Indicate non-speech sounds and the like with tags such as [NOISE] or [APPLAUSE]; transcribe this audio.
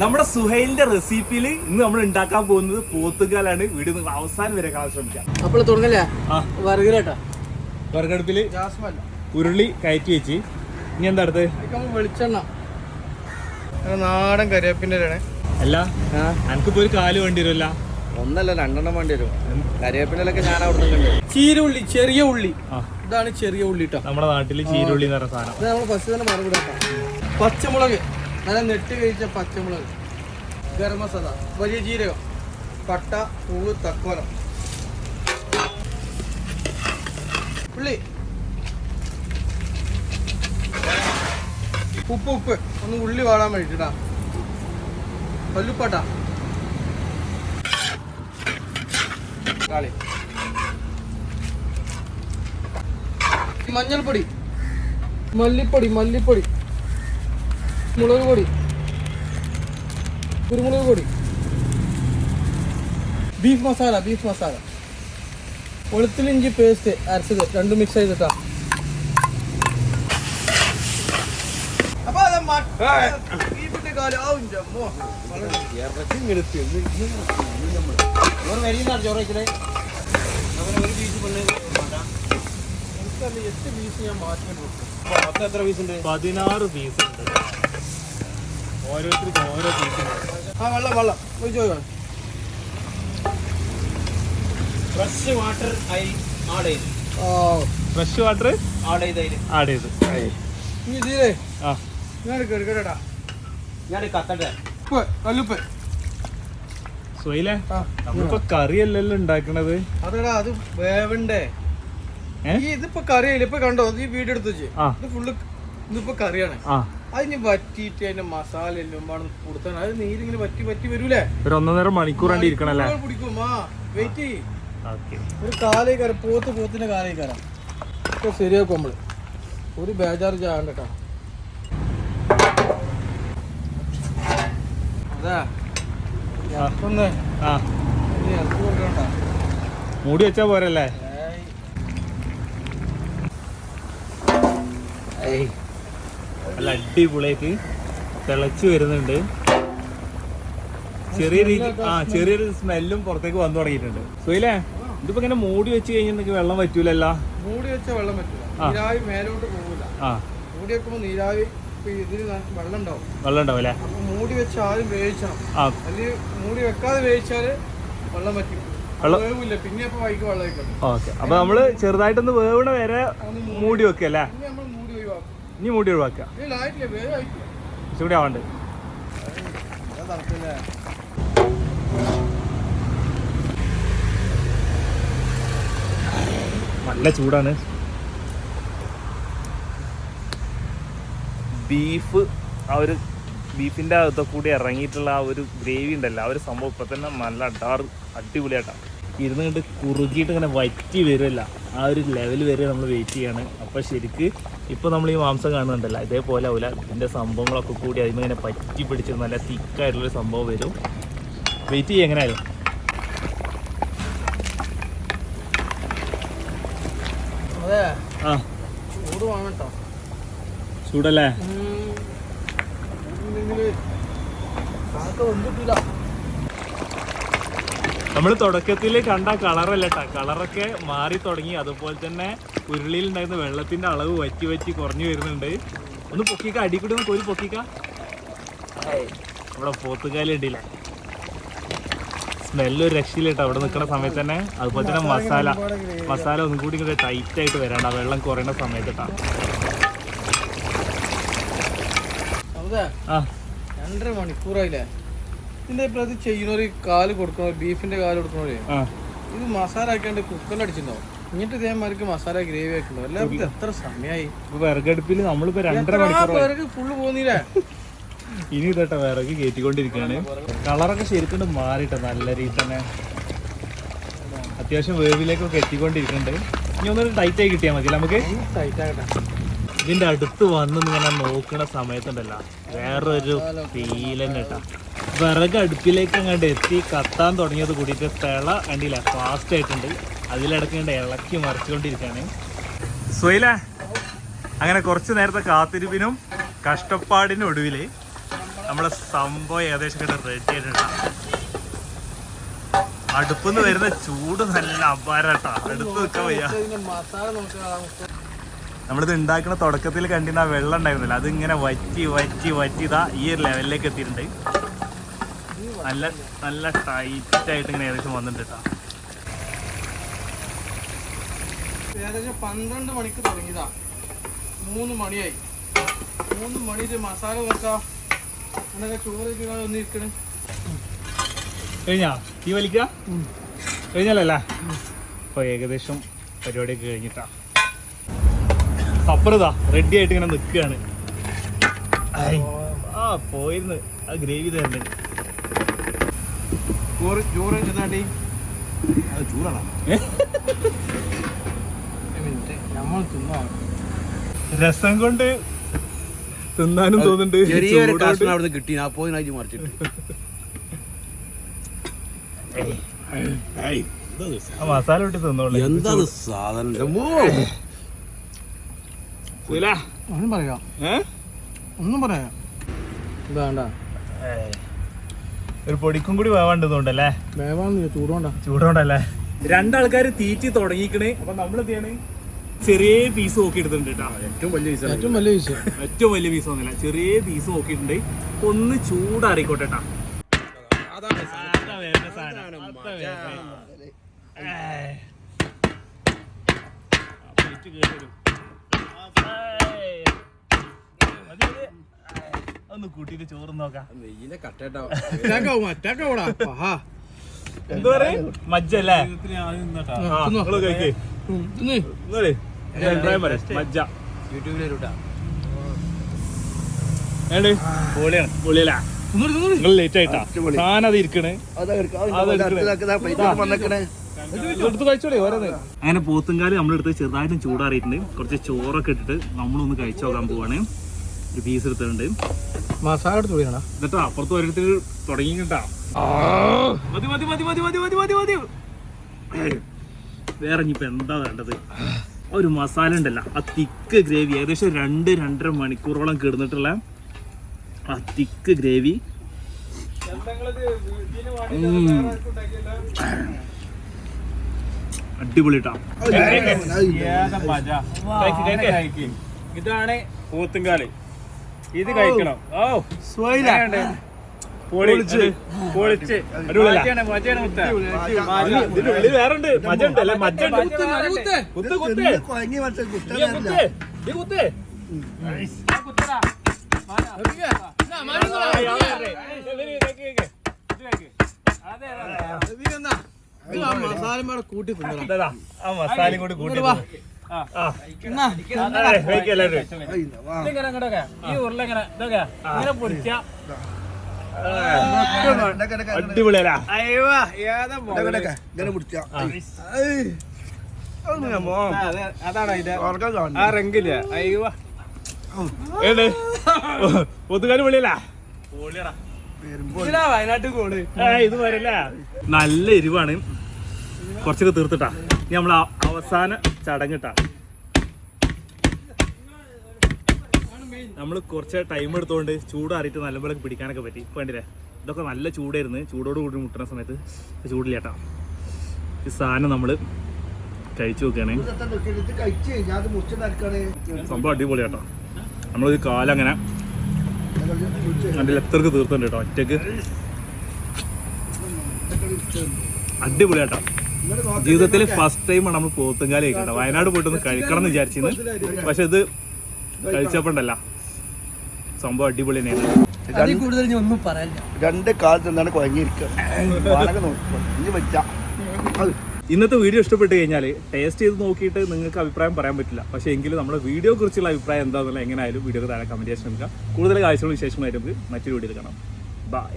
നമ്മുടെ സുഹൈലിന്റെ റെസിപ്പിയിൽ ഇന്ന് നമ്മൾ ഉണ്ടാക്കാൻ പോകുന്നത് പോത്തുകാലാണ് വീട് നിങ്ങൾ അവസാനം വരെ കാണാൻ ശ്രമിക്കാം. അപ്പോൾ തുടങ്ങല്ലേ? വിറകടുപ്പിൽ ഉരുളി കയറ്റി വെച്ച്. ഇനി എന്താ അടുത്ത് വെളിച്ചെണ്ണ. നാടൻ കരിവേപ്പിന്റെ ആണ് അല്ല എനിക്കിപ്പോ ഒരു കാൽ വേണ്ടി വരുമല്ല. ഒന്നല്ല രണ്ടെണ്ണം വേണ്ടി വരും. കരിവേപ്പിലൊക്കെ ഞാൻ അവിടെ ചീര ഉള്ളി ചെറിയ ഉള്ളി. ഇതാണ് ചെറിയ ഉള്ളി കേട്ടോ നമ്മുടെ നാട്ടിൽ ചീരുള്ളി എന്ന് പറഞ്ഞ സാധനം. ഇത് നമ്മൾ ഫസ്റ്റ് തന്നെ മറുപടി പച്ചമുളക്. നല്ല നെട്ട് കഴിച്ച പച്ചമുളക്. ഗരം മസാല വലിയ ജീരകം പട്ട പൂവ് തക്കോലം ഉള്ളി. ഉപ്പ് ഉപ്പ്. ഒന്ന് ഉള്ളി വാടാൻ വേണ്ടിട്ടാ. പല്ലുപ്പട്ട കളി മഞ്ഞൾപ്പൊടി. മല്ലിപ്പൊടി മല്ലിപ്പൊടി. മുളക് പൊടി. കുരുമുളക് പൊടി. Beef masala beef masala. വെളുത്തുള്ളിഞ്ചി paste അരച്ചത് രണ്ടും മിക്സ് ചെയ്തിട്ടാ. അപ്പൊ പതിനാറ് പീസ് ഉണ്ട്. ഓരോരുത്തർക്കും ഓരോ ആ വെള്ളം വെള്ളം. ഒഴിച്ച് ഫ്രഷ് വാട്ടർ ആയി ആഡ് ചെയ്ത്. ഫ്രഷ് വാട്ടർ ആഡ് ചെയ്ത്. ആഡ് ചെയ്ത് നീ ആ. ഞാൻ ഞാൻ കത്തട്ടെ? ഉപ്പ് കല്ലുപ്പ്. സുഹൈലേ ആ. നമ്മളിപ്പോ കറിയല്ലല്ലോ ഉണ്ടാക്കണത്. അതെടാ അത് വേവണ്ടേ. ഈ ഇതിപ്പോ കറിയായില്ല? ഇപ്പൊ കണ്ടോ? ഈ വീഡിയോ എടുത്ത് വെച്ച്. ഇത് ഫുള്ള് ഇതിപ്പോ കറിയാണ്. ആ. അതിന് വറ്റിയിട്ട് അതിന്റെ മസാല എല്ലാം വേണം കൊടുത്താണ് അത് നീരിങ്ങനെ വറ്റി വറ്റി വരൂലേ? ഒരു ഒന്നര മണിക്കൂർ കണ്ടി ഇരിക്കണല്ലേ? പിടിക്കും ആ വെയിറ്റ് ഒരു കാലേ കയറാം പോത്ത് പോത്തിന്റെ കാലേ കയറാം ഇപ്പൊ ശരിയാക്കും നമ്മൾ. ഒരു ബേജാർ ചാകണ്ട കേട്ടോ. അതാ. ഒന്ന് ആ. ഇറക്കി കൊണ്ടുവരണ്ട മൂടി വെച്ചാ പോരല്ലേ? നല്ല അടിപൊളിയായിട്ട് തിളച്ചു വരുന്നുണ്ട്. ചെറിയ രീതി ആ ചെറിയൊരു സ്മെല്ലും പുറത്തേക്ക് വന്നു തുടങ്ങിയിട്ടുണ്ട്. സുഹിലേ ഇതിപ്പോ ഇങ്ങനെ മൂടി വെച്ച് കഴിഞ്ഞിട്ടുണ്ടെങ്കിൽ വെള്ളം പറ്റൂലല്ല? മൂടി വെച്ച വെള്ളം പറ്റില്ല നീരാവി മേലോട്ട് പോകൂല. ആ. മൂടി വെക്കുമ്പോ നീരാവി ഇതിന് വെള്ളം ഉണ്ടാവും വെള്ളം ഉണ്ടാവില്ലേ അപ്പൊ മൂടി വെച്ച് ആദ്യം വേവിച്ചണം. അല്ലെങ്കിൽ മൂടി വെക്കാതെ വേവിച്ചാൽ വെള്ളം പറ്റും. ഓക്കെ. അപ്പൊ നമ്മൾ ചെറുതായിട്ടൊന്ന് വേവണ വരെ മൂടി വെക്കല്ലേ പിന്നെ നമ്മൾ മൂടി ഒഴിവാക്കും ഇനി മൂടി ഒഴിവാക്കുക. ഇച്ചിരി ആവണ്ട്? നല്ല ചൂടാണ്. ബീഫ് ആ ഒരു ബീഫിന്റെ അകത്ത് കൂടി ഇറങ്ങിയിട്ടുള്ള ആ ഒരു ഗ്രേവി ഉണ്ടല്ലോ ആ ഒരു സംഭവം ഇപ്പം തന്നെ നല്ല അടാർ അടിപൊളിയായിട്ടാണ് ഇരുന്ന് കണ്ട് കുറുകിയിട്ട് ഇങ്ങനെ വറ്റി വരുമല്ല ആ ഒരു ലെവൽ വരെ നമ്മൾ വെയിറ്റ് ചെയ്യാണ്. അപ്പോൾ ശരിക്ക് ഇപ്പോൾ നമ്മൾ ഈ മാംസം കാണുന്നുണ്ടല്ലോ ഇതേപോലെ ആവില്ല ഇതിന്റെ സംഭവങ്ങളൊക്കെ കൂടി അതിന് ഇങ്ങനെ പറ്റി പിടിച്ച് നല്ല തിക്കായിട്ടുള്ളൊരു സംഭവം വരും. വെയിറ്റ് ചെയ്യുക എങ്ങനെയായാലും അതെ. ആ. ചൂട് വേണം ചൂടല്ലേ? കാക്ക വന്നിട്ടില്ല നമ്മൾ തുടക്കത്തിൽ കണ്ട കളറല്ല കേട്ടോ കളറൊക്കെ മാറി തുടങ്ങി. അതുപോലെ തന്നെ ഉരുളിയിൽ ഉണ്ടായിരുന്ന വെള്ളത്തിന്റെ അളവ് വറ്റി വറ്റി കുറഞ്ഞു വരുന്നുണ്ട്. ഒന്ന് പൊക്കിക്ക അടിക്കൂടി ഒന്ന് കോരി പൊക്കിക്ക. അവിടെ പോത്തുകാലി ഉണ്ടില്ല സ്മെല്ല് ഒരു രക്ഷയില്ല കേട്ടോ അവിടെ നിൽക്കുന്ന സമയത്ത് തന്നെ. അതുപോലെ തന്നെ മസാല. മസാല ഒന്നും കൂടി ഇങ്ങനെ ടൈറ്റ് ആയിട്ട് വരാണ്ട് വെള്ളം കുറയുന്ന സമയത്ത് കേട്ടോ ആ. രണ്ടര മണിക്കൂറായില്ലേ? ഇതിന്റെ ഇത് ചെയ്യുന്നവര് കാൽ കൊടുക്കണ? ബീഫിന്റെ കാൽ കൊടുക്കണവര് ഇത് മസാല ആക്കാണ്ട് കുക്കറിൽ അടിച്ചിട്ടുണ്ടാവും. എന്നിട്ട് ഇതേമാർക്ക് മസാല ഗ്രേവി ആക്കിണ്ടാവും എല്ലാവർക്കും എത്ര സമയമായി വിറകടുപ്പിൽ നമ്മളിപ്പോ രണ്ടര മണിക്കൂർ ഫുള്ള് പോന്നില്ലേ? [LAUGHS] ഇനി ഇതട്ടെ വിറക് കയറ്റിക്കൊണ്ടിരിക്കുകയാണ് കളറൊക്കെ ശരിക്കും മാറിയിട്ട നല്ല രീതി തന്നെ. അത്യാവശ്യം വേവിലേക്കൊക്കെ എത്തിക്കൊണ്ടിരിക്കുന്നുണ്ട് ഇനി ഒന്നൊരു ടൈറ്റ് ആയി കിട്ടിയാൽ മതി നമുക്ക്? ഇതിന്റെ അടുത്ത് വന്ന് ഇങ്ങനെ നോക്കണ സമയത്തുണ്ടല്ലോ. വേറൊരു ഫീൽ തന്നെ കേട്ടാ വിറക് അടുപ്പിലേക്ക് അങ്ങോട്ട് എത്തി കത്താൻ തുടങ്ങിയത് കൂടിയിട്ട് തിള കണ്ടില്ല ഫാസ്റ്റ് ആയിട്ടുണ്ട്. അതിലിടക്ക് കണ്ട് ഇളക്കി മറിച്ചുകൊണ്ടിരിക്കുകയാണ്. സുഹൈല അങ്ങനെ കുറച്ച് നേരത്തെ കാത്തിരിപ്പിനും കഷ്ടപ്പാടിനും ഒടുവിൽ നമ്മളെ സംഭവം ഏകദേശം റെഡി ആയിട്ടാ അടുപ്പിന്ന് വരുന്ന ചൂട് നല്ല അപാരട്ടാ. അടുത്ത് നിൽക്കാൻ വയ്യ. നമ്മളിത് ഉണ്ടാക്കുന്ന തുടക്കത്തിൽ കണ്ടിരുന്ന വെള്ളം ഉണ്ടായിരുന്നില്ല. അത് ഇങ്ങനെ വറ്റി വറ്റി വറ്റിതാ ഈ ഒരു ലെവലിലേക്ക് എത്തിയിട്ടുണ്ട്. നല്ല നല്ല ടൈറ്റ് ആയിട്ട് ഇങ്ങനെ ഏകദേശം വന്നിട്ടുണ്ട് ഏകദേശം പന്ത്രണ്ട് മണിക്ക് തുടങ്ങിയതാ. മൂന്ന് മണിയായി. മൂന്ന് മണിയിട്ട് മസാല നോക്കാം. എന്നൊക്കെ ചോറ് ഒന്ന് ഇരിക്കണേ കഴിഞ്ഞാ? തീ വലിക്ക? കഴിഞ്ഞാലല്ല അപ്പൊ ഏകദേശം പരിപാടിയൊക്കെ കഴിഞ്ഞിട്ടാ. സപ്പറതാ റെഡി ആയിട്ട് ഇങ്ങനെ നിൽക്കുകയാണ് ആ. പോയിരുന്നു. ആ ഗ്രേവി തന്നെ ചോറ് ചോറ് ചെന്നാട്ടി അത് ചൂടാണ്. നമ്മൾ തിന്നോ? രസം കൊണ്ട് തിന്നാനും തോന്നുന്നുണ്ട്. ചെറിയൊരു കഷ്ണം അവിടെ കിട്ടി ഞാൻ പോയി നായി മറിച്ചിട്ട് മസാല ഇട്ട് തിന്നോളൂ. എന്താ സാധനം? ഒന്നും പറയാ. ഏ? ഒന്നും പറയാ. വേണ്ട. ഒരു പൊടിക്കും കൂടി വേവാണ്ട് തോണ്ടല്ലേ വേവാന്ന് ചൂടോണ്ടാ. ചൂടോണ്ടല്ലേ? രണ്ടാൾക്കാർ തീറ്റി തുടങ്ങിക്കണേ അപ്പൊ നമ്മൾ എന്ത് ചെറിയ പീസ് നോക്കി എടുത്തിട്ടുണ്ട് കേട്ടോ ഏറ്റവും വലിയ പീസ് ഏറ്റവും വലിയ പീസ് ഏറ്റവും വലിയ പീസ് ഒന്നുമില്ല. ചെറിയ പീസ് നോക്കിയിട്ടുണ്ട്. ഒന്ന് ചൂടാറിക്കോട്ടെ കേട്ടാ ഒന്ന് കൂട്ടിട്ട് ചോറ് നോക്കാം. നെയ്യിലെ കട്ടേട്ടാ എന്താ മജ്ജ. നിങ്ങൾ ലേറ്റ് അങ്ങനെ പോത്തുംകാൽ നമ്മളെടുത്ത് ചെറുതായിട്ടും ചൂടാറിയിട്ടുണ്ട്. കുറച്ച് ചോറൊക്കെ ഇട്ടിട്ട് നമ്മളൊന്ന് കഴിച്ചു നോക്കാൻ പോവാണ്. ഒരു പീസ് എടുത്തിട്ടുണ്ട്. മസാല എടുത്ത് തുടങ്ങണ എന്നിട്ടോ അപ്പുറത്ത് ഓരോരുത്തർ തുടങ്ങിട്ടാ മതി മതി മതി മതി മതി മതി മതി മതി. വേറെ എന്താ വേണ്ടത്? ഒരു മസാല ഉണ്ടല്ല ആ തിക്ക് ഗ്രേവി ഏകദേശം രണ്ട് രണ്ടര മണിക്കൂറോളം കിടന്നിട്ടുള്ള ആ തിക്ക് ഗ്രേവി അടിപൊളിട്ടാ. ഇതാണ് പോത്തുംകാൽ ഇത് കഴിക്കണം. ഓ സ്വയിലുണ്ട് മസാലയും കൂടി കൂട്ടി ഈ വയനാട്ടിൽ ഇത് വരല്ല. നല്ല എരിവാണ്. കൊറച്ചൊക്കെ തീർത്തിട്ടാ. നമ്മൾ അവസാന ചടങ്ങിട്ടാ. നമ്മൾ കുറച്ച് ടൈം എടുത്തുകൊണ്ട് ചൂട് ചൂടാറിയിട്ട് നല്ലപോലെ പിടിക്കാനൊക്കെ പറ്റി. ഇപ്പൊ കണ്ടില്ലേ? ഇതൊക്കെ നല്ല ചൂടായിരുന്നു. ചൂടോട് കൂടി മുട്ടുന്ന സമയത്ത് ചൂടില്ലേട്ടാ. ഈ സാധനം നമ്മൾ കഴിച്ചു നോക്കുകയാണ് സംഭവം അടിപൊളി കേട്ടോ നമ്മളൊരു കാലങ്ങനെ അതിൽ എത്രക്ക് തീർത്തുണ്ട് കേട്ടോ ഒറ്റയ്ക്ക്. അടിപൊളി കേട്ടോ ജീവിതത്തിൽ ഫസ്റ്റ് ടൈമാണ് നമ്മൾ പോത്തുംകാലി കേട്ടോ വയനാട് പോയിട്ടൊന്ന് കഴിക്കണം എന്ന് വിചാരിച്ചിരുന്നു പക്ഷെ ഇത് കഴിച്ചപ്പോണ്ടല്ല. സംഭവം അടിപൊളി തന്നെയാണ്. ഒന്നും പറയാനില്ല രണ്ട് കാലത്ത് എന്താണ് കുഴങ്ങിയിരിക്കുക. ഇനി വെച്ച. ഇന്നത്തെ വീഡിയോ ഇഷ്ടപ്പെട്ട് കഴിഞ്ഞാൽ ടേസ്റ്റ് ചെയ്ത് നോക്കിയിട്ട് നിങ്ങൾക്ക് അഭിപ്രായം പറയാൻ പറ്റില്ല. പക്ഷേ എങ്കിലും നമ്മുടെ വീഡിയോ കുറിച്ചുള്ള അഭിപ്രായം എന്താണെന്നുള്ള എങ്ങനെയായാലും വീഡിയോ താഴെ കമന്റ് ചെയ്യാൻ ശ്രമിക്കാം കൂടുതൽ കാഴ്ചകളും വിശേഷമായിട്ട് നമുക്ക് മറ്റൊരു വീഡിയോയിൽ കാണാം. ബൈ